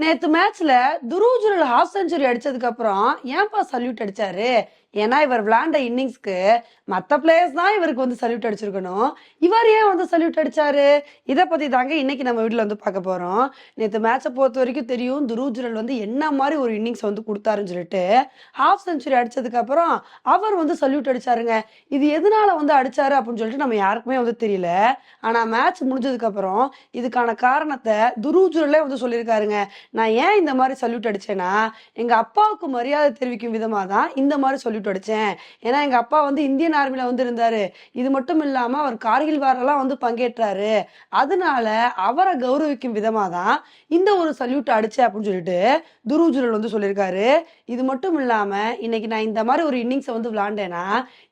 நேத்து மேட்ச்ல Dhruv half century அடிச்சதுக்கு அப்புறம் ஏன்பா சல்யூட் அடிச்சாரு? ஏன்னா இவர் விளையாண்ட இன்னிங்ஸ்க்கு மற்ற பிளேயர்ஸ் தான் இவருக்கு வந்து சல்யூட் அடிச்சிருக்கணும். இவர் ஏன் வந்து சல்யூட் அடிச்சாரு? இதை பத்தி தாங்க இன்னைக்கு நம்ம வீட்டில் வந்து பார்க்க போறோம். நேற்று மேட்சை பொறுத்த வரைக்கும் தெரியும் துருவ் வந்து என்ன மாதிரி ஒரு இன்னிங்ஸ் வந்து கொடுத்தாருன்னு சொல்லிட்டு ஹாஃப் செஞ்சுரி அடிச்சதுக்கு அப்புறம் அவர் வந்து சல்யூட் அடிச்சாருங்க. இது எதனால வந்து அடிச்சாரு அப்படின்னு சொல்லிட்டு நம்ம யாருக்குமே வந்து தெரியல. ஆனா மேட்ச் முடிஞ்சதுக்கு அப்புறம் இதுக்கான காரணத்தை துருவ் வந்து சொல்லியிருக்காருங்க. நான் ஏன் இந்த மாதிரி சல்யூட் அடிச்சேன்னா எங்க அப்பாவுக்கு மரியாதை தெரிவிக்கும் விதமா தான் இந்த மாதிரி சல்யூட் அடிச்சேன் ஏன்னா எங்க அப்பா வந்து இந்தியன் ஆர்மில வந்து இருந்தாரு இது மட்டும் இல்லாம அவர் கார்கில் வாரெல்லாம் வந்து பங்கேற்றாரு. அதனால அவரை கௌரவிக்கும் விதமாக தான் இந்த ஒரு சல்யூட் அடிச்சேன் அப்படின்னு சொல்லிட்டு துருவ் வந்து சொல்லியிருக்காரு. இது மட்டும் இல்லாமல் இன்னைக்கு நான் இந்த மாதிரி ஒரு இன்னிங்ஸை வந்து விளாண்டேன்னா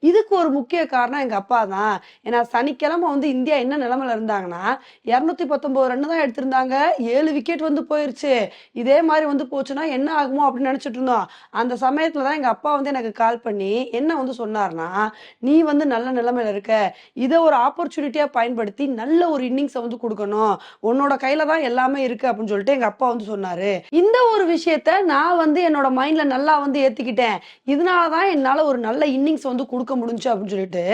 இதுக்கு ஒரு முக்கிய காரணம் எங்க அப்பா தான். ஏன்னா சனிக்கிழமை வந்து இந்தியா என்ன நிலைமையில இருந்தாங்கன்னா இரநூத்தி பத்தொன்பது ரன் தான் எடுத்திருந்தாங்க. ஏழு விக்கெட் வந்து போயிருச்சு. இதே மாதிரி வந்து போச்சுன்னா என்ன ஆகுமோ அப்படின்னு நினச்சிட்டு இருந்தோம். அந்த சமயத்துல தான் எங்க அப்பா வந்து எனக்கு கால் பண்ணி என்ன வந்து சொன்னார்னா நீ வந்து நல்ல நிலைமையில இருக்க. இதை ஒரு ஆப்பர்ச்சுனிட்டியா பயன்படுத்தி நல்ல ஒரு இன்னிங்ஸை வந்து கொடுக்கணும். உன்னோட கையில தான் எல்லாமே இருக்கு அப்படின்னு சொல்லிட்டு எங்க அப்பா வந்து சொன்னார். இந்த ஒரு விஷயத்த நான் வந்து என்னோட மைண்ட்ல நல்லா வந்து ஏற்றிக்கிட்டேன் இதனால தான் என்னால ஒரு நல்ல இன்னிங்ஸ் வந்து கொடுக்க முடிஞ்சு அப்படின்னு சொல்லிட்டு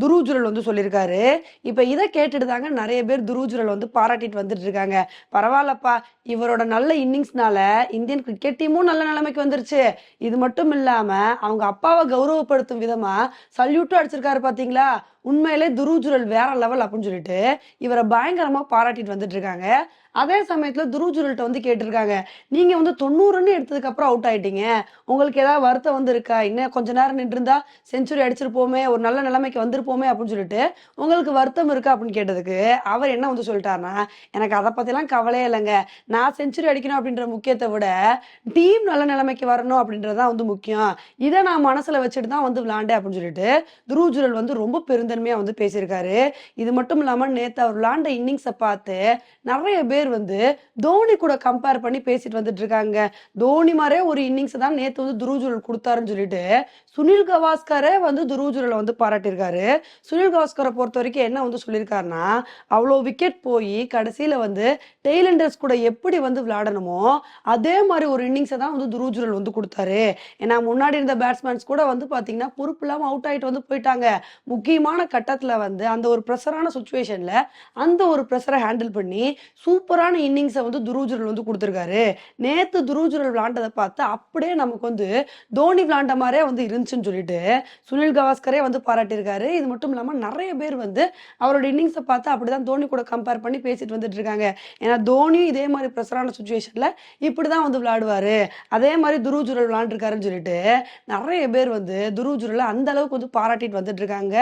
துருவ் வந்து சொல்லியிருக்காரு இப்போ இதை கேட்டுட்டு தாங்க நிறைய பேர் துருஜுரல் வந்து பாராட்டிட்டு வந்துட்டு இருக்காங்க. பரவாயில்லப்பா இவரோட நல்ல இன்னிங்ஸ்னால இந்தியன் கிரிக்கெட் டீமும் நல்ல நிலைமைக்கு வந்துருச்சு. இது மட்டும் இல்லாம அவங்க அப்பாவை கௌரவப்படுத்தும் விதமாக சல்யூட்டும் அடிச்சிருக்காரு பார்த்தீங்களா உண்மையிலே துருவ் வேற லெவல் அப்படின்னு சொல்லிட்டு இவரை பயங்கரமா பாராட்டிட்டு வந்துட்டு இருக்காங்க. அதே சமயத்துல துருவ் வந்து கேட்டிருக்காங்க. நீங்க வந்து தொண்ணூறுன்னு எடுத்ததுக்கு அப்புறம் அவுட் ஆயிட்டீங்க. உங்களுக்கு ஏதாவது வருத்தம் வந்து இருக்கா இன்னும் கொஞ்ச நேரம் நின்று இருந்தா செஞ்சுரி அடிச்சிருப்போமே ஒரு நல்ல நிலைமைக்கு வந்திருப்போமே அப்படின்னு சொல்லிட்டு உங்களுக்கு வருத்தம் இருக்கா அப்படின்னு கேட்டதுக்கு அவர் என்ன வந்து சொல்லிட்டாருன்னா எனக்கு அதை பத்திலாம் கவலையே இல்லைங்க. நான் செஞ்சுரி அடிக்கணும் அப்படின்ற முக்கியத்தை விட டீம் நல்ல நிலைமைக்கு வரணும் அப்படின்றதான் வந்து முக்கியம். இதை நான் மனசுல வச்சுட்டு தான் வந்து விளாண்டேன் அப்படின்னு சொல்லிட்டு துருஜுரல் வந்து ரொம்ப பெருந்தன்மையா வந்து பேசியிருக்காரு. இது மட்டும் இல்லாமல் நேற்று அவர் விளாண்ட இன்னிங்ஸை பார்த்து நிறைய பேர் வந்து தோனி கூட கம்பேர் பண்ணி பேசிட்டு வந்துட்டு இருக்காங்க. தோனி மாதிரியே ஒரு இன்னிங்ஸை தான் நேற்று வந்து துருவுஜுரல் கொடுத்தாருன்னு சொல்லிட்டு சுனில் கவாஸ்கரே வந்து துருவுஜுரலை வந்து பாராட்டியிருக்காரு. சுனில் கவாஸ்கரை பொறுத்த வரைக்கும் என்ன வந்து சொல்லியிருக்காருன்னா அவ்வளோ விக்கெட் போய் கடைசியில் வந்து டெய்லண்டர்ஸ் கூட எப்படி வந்து விளையாடணுமோ அதே மாதிரி ஒரு இன்னிங்ஸை தான் வந்து துருவுஜுரல் வந்து கொடுத்தாரு. ஏன்னா முன்னாடி இருந்த பேட்ஸ்மேன்ஸ் கூட வந்து பார்த்தீங்கன்னா பொறுப்பு இல்லாமல் அவுட் ஆகிட்டு வந்து போயிட்டாங்க. முக்கியமான கட்டத்துல வந்து அந்த ஒரு ப்ரெஷரான சுச்சுவேஷன்ல அந்த ஒரு ப்ரெஷரை ஹேண்டில் பண்ணி சூப்பரான இன்னிங்ஸை வந்து துருஜுரல் வந்து கொடுத்துருக்காரு. நேத்து துருஜுரல் விளாண்டதை பார்த்து அப்படியே நமக்கு வந்து தோனி விளாண்ட மாதிரியே வந்து இருந்துச்சுன்னு சொல்லிட்டு சுனில் கவாஸ்கரே வந்து பாராட்டியிருக்காரு. இது மட்டும் இல்லாம நிறைய பேர் வந்து அவரோட இன்னிங்ஸை பார்த்து அப்படிதான் தோனி கூட கம்பேர் பண்ணி பேசிட்டு வந்துட்டு இருக்காங்க. ஏன்னா தோனியும் இதே மாதிரி ப்ரெஷரான சுச்சுவேஷன்ல இப்படிதான் வந்து விளையாடுவாரு. அதே மாதிரி துருஜுரல் விளாண்டுருக்காருன்னு சொல்லிட்டு நிறைய பேர் வந்து துருஜுரலை அந்த அளவுக்கு வந்து பாராட்டிட்டு வந்துட்டு இருக்காங்க.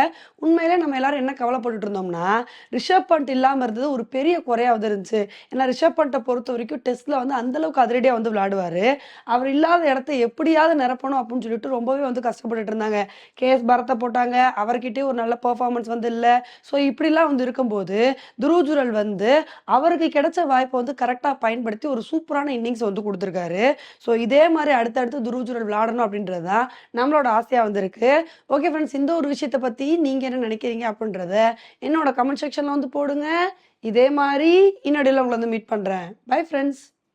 உண்மையிலே நம்ம எல்லாரும் என்ன கவலைப்பட்டுட்டு இருந்தோம்னா ரிஷப் பண்ட் இல்லாம இருந்தது ஒரு பெரிய குறையா வந்து இருந்துச்சு ஏன்னா ரிஷப் பண்ட்டை பொறுத்த வரைக்கும் டெஸ்ட்ல வந்து அந்த அளவுக்கு வந்து விளையாடுவாரு. அவர் இல்லாத இடத்த எப்படியாவது நிரப்பணும் அப்படின்னு சொல்லிட்டு ரொம்பவே வந்து கஷ்டப்பட்டுட்டு இருந்தாங்க. கேஎஸ் பரத்தை போட்டாங்க. அவர்கிட்டே ஒரு நல்ல பர்ஃபார்மன்ஸ் வந்து இல்லை. ஸோ இப்படிலாம் வந்து இருக்கும்போது துருஜுரல் வந்து அவருக்கு கிடைச்ச வாய்ப்பை வந்து கரெக்டாக பயன்படுத்தி ஒரு சூப்பரான இன்னிங்ஸ் வந்து கொடுத்துருக்காரு. ஸோ இதே மாதிரி அடுத்தடுத்து துருஜுரல் விளையாடணும் அப்படின்றது தான் நம்மளோட ஆசையாக வந்திருக்கு. ஓகே ஃப்ரெண்ட்ஸ் இந்த ஒரு விஷயத்தை பற்றி நீங்கள் என்ன நினைக்கிறீங்க அப்படின்றத என்னோட கமெண்ட் செக்ஷனில் வந்து போடுங்க. இதே மாதிரி இன்னடியில் உங்களை வந்து மீட் பண்ணுறேன் பை ஃப்ரெண்ட்ஸ்